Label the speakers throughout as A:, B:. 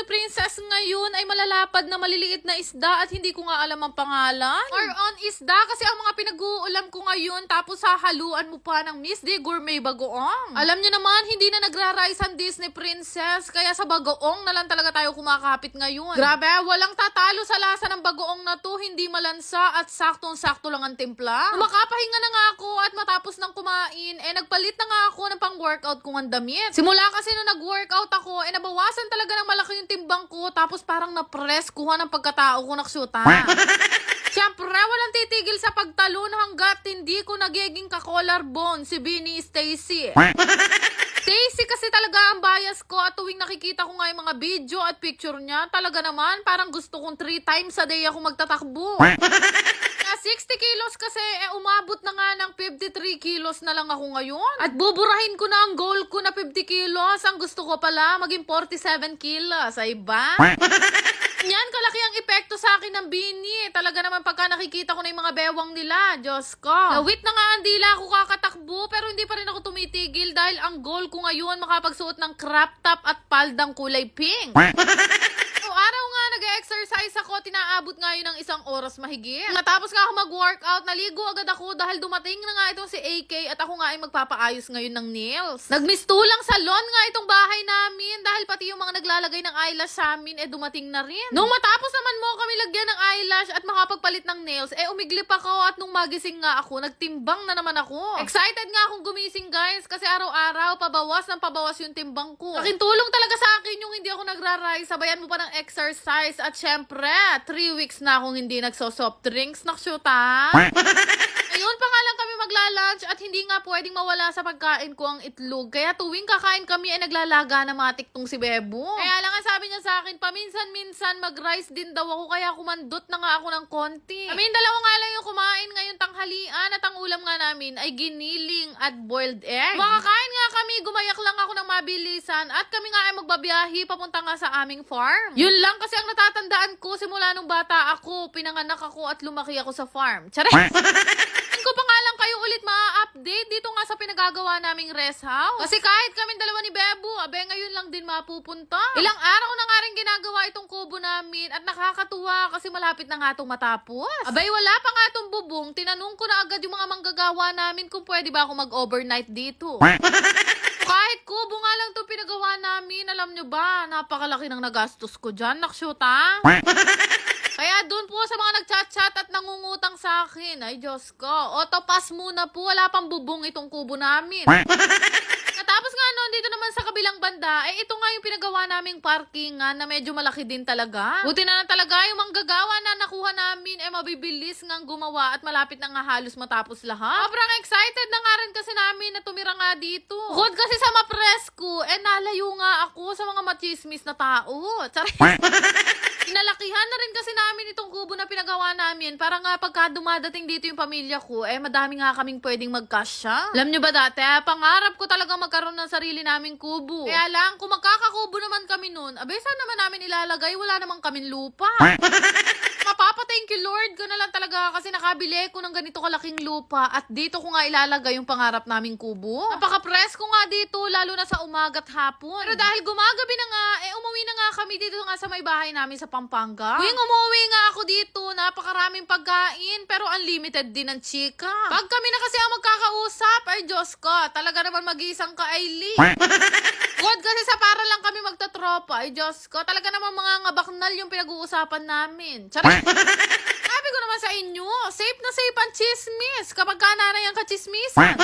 A: ni Princess ngayon ay malalapad na maliliit na isda at hindi ko nga alam ang pangalan. Or on isda kasi ang mga pinag-uulam ko ngayon tapos hahaluan mo pa ng Miss Di Gourmet Bagoong. Alam niyo naman, hindi na nagra-rice ang Disney Princess kaya sa bagoong na lang talaga tayo kumakapit ngayon. Grabe, walang tatalo sa lasa ng bagoong na to, hindi malansa at saktong-sakto lang ang timpla. Makapahinga na nga ako at matapos ng kumain, eh nagpalit na nga ako ng pang-workout kong ang damit. Simula kasi nung nag-workout ako, eh nabawasan talaga ng malaki yung timbang ko tapos parang na-press kuha ng pagkatao ko naksyuta. Siyempre, walang titigil sa pagtalon hanggat hindi ko nagiging ka-collarbone si Beanie Stacy. Stacy kasi talaga ang bias ko at tuwing nakikita ko nga yung mga video at picture niya, talaga naman parang gusto kong 3 times a day ako magtatakbo. Na 60 kilos kasi, eh, umabot na nga ng 53 kilos na lang ako ngayon. At buburahin ko na ang goal ko na 50 kilos. Ang gusto ko pala, maging 47 kilos. Ay ba? Yan, kalaki ang epekto sa akin ng bini. Talaga naman pagka nakikita ko na yung mga bewang nila. Diyos ko. Nawit na nga ang dila ako kakatakbo, pero hindi pa rin ako tumitigil dahil ang goal ko ngayon makapagsuot ng crop top at paldang kulay pink. O araw nga nag-exercise ako, tinaabot nga yun ng isang oras mahigit. Natapos nga ako mag-workout, naligo agad ako dahil dumating na nga itong si AK at ako nga ay magpapaayos ngayon ng nails. Nagmistulang salon nga itong bahay namin dahil pati yung mga naglalagay ng eyelash sa amin eh dumating na rin. Nung matapos naman mo kami lagyan ng eyelash at makapagpalit ng nails, eh umiglip ako at nung magising nga ako, nagtimbang na naman ako. Excited nga akong gumising guys kasi araw-araw pabawas ng pabawas yung timbang ko. Laking tulong talaga sa akin yung hindi ako nagra-rise. Sabayan mo pa ng exercise at syempre, 3 weeks na akong hindi nagso-soft drinks. Nakshuta. Ayun pa magla-lunch at hindi nga pwedeng mawala sa pagkain ko ang itlog. Kaya tuwing kakain kami ay naglalaga na mga tiktong si Bebo. Kaya lang ang sabi niya sa akin, paminsan-minsan mag-rice din daw ako kaya kumandot na nga ako ng konti. Kami dalawa nga lang yung kumain ngayon tanghalian at ang ulam nga namin ay giniling at boiled egg. Makakain nga kami, gumayak lang ako ng mabilisan at kami nga ay magbabiyahe papunta nga sa aming farm. Yun lang kasi ang natatandaan ko simula nung bata ako, pinanganak ako at lumaki ako sa farm. Tsare! Hindi ko pa nga ulit ma-update dito nga sa pinagagawa naming rest house. Kasi kahit kami dalawa ni Bebo, abe ngayon lang din mapupunta. Ilang araw na nga rin ginagawa itong kubo namin at nakakatuwa kasi malapit na nga itong matapos. Abay wala pa nga itong bubong, tinanong ko na agad yung mga manggagawa namin kung pwede ba ako mag-overnight dito. Kahit kubo nga lang to pinagawa namin, alam nyo ba, napakalaki ng nagastos ko dyan, nakshuta. Kaya doon po sa mga nagchat-chat at nangungutang sa akin, ay Diyos ko, autopass muna po, wala pang bubong itong kubo namin. Natapos nga noon dito naman sa kabilang banda, eh ito nga yung pinagawa naming parkingan na medyo malaki din talaga. Buti na lang talaga yung manggagawa na nakuha namin, eh mabibilis ngang gumawa at malapit na nga halos matapos lahat. Sobrang excited na nga rin kasi namin na tumira nga dito. Bukod kasi sa mapresko, eh nalayo nga ako sa mga machismis na tao. Charis. Inalakihan na rin kasi namin itong kubo na pinagawa namin para nga pagka dumadating dito yung pamilya ko, eh madami nga kaming pwedeng magkasya. Alam nyo ba dati, ah, pangarap ko talaga magkaroon ng sarili naming kubo. Kaya lang, kung magkakakubo naman kami noon, abay saan naman namin ilalagay? Wala naman kaming lupa. Mapapa thank you Lord na lang talaga kasi nakabili ko ng ganito kalaking lupa at dito ko nga ilalagay yung pangarap naming kubo. Napaka-press ko nga dito lalo na sa umaga at hapon. Pero dahil gumagabi na nga, eh umuwi na nga kami dito nga sa may bahay namin sa Pampanga. Tuwing umuwi nga ako dito, napakaraming pagkain pero unlimited din ang chika. Pag kami na kasi ang magkakausap, ay Diyos ko, talaga naman mag-iisang ka-Ailey. Bukod kasi sa para lang kami magtatropa, ay Diyos ko, talaga naman mga ngabaknal yung pinag-uusapan namin. Charot! Sabi ko naman sa inyo, safe na safe ang chismis kapag kananay ang kachismisan.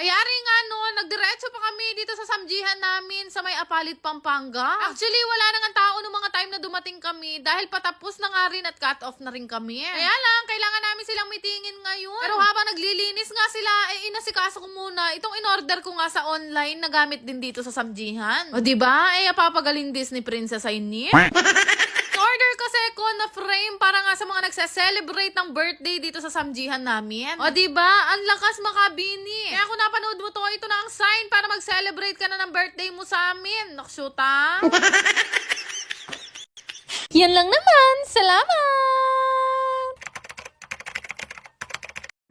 A: Ayari nga no, nagdiretso pa kami dito sa samjihan namin sa may Apalit, Pampanga. Actually, wala na nga tao nung mga time na dumating kami dahil patapos na nga rin at cut off na rin kami. Kaya lang, kailangan namin silang mitingin ngayon. Pero habang naglilinis nga sila, eh inasikaso ko muna itong in-order ko nga sa online na gamit din dito sa samjihan. O ba? Eh, papagaling Disney Princess ay ni. na frame para nga sa mga nagse-celebrate ng birthday dito sa samjihan namin. O di ba? Ang lakas makabini. Kaya kung napanood mo to, ito na ang sign para mag-celebrate ka na ng birthday mo sa amin. Naksyuta.
B: Yan lang naman. Salamat!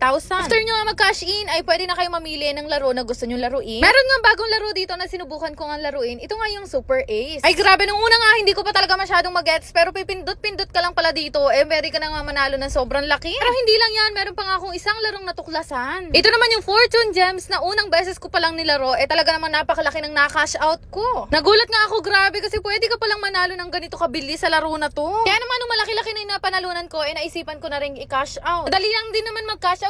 A: 50,000. After nyo nga mag-cash in, ay pwede na kayo mamili ng laro na gusto nyo laruin. Meron nga bagong laro dito na sinubukan ko nga laruin. Ito nga yung Super Ace. Ay grabe, nung una nga, hindi ko pa talaga masyadong mag-gets. Pero pipindot-pindot ka lang pala dito. Eh, pwede ka na nga manalo ng sobrang laki. Pero hindi lang yan, meron pa nga akong isang larong natuklasan. Ito naman yung Fortune Gems na unang beses ko palang nilaro. Eh, talaga naman napakalaki ng na-cash out ko. Nagulat nga ako, grabe, kasi pwede ka palang manalo ng ganito kabili sa laro na to. Kaya naman, nung malaki-laki na yung napanalunan ko, eh, naisipan ko na rin i-cash out. Madali lang din naman mag-cash out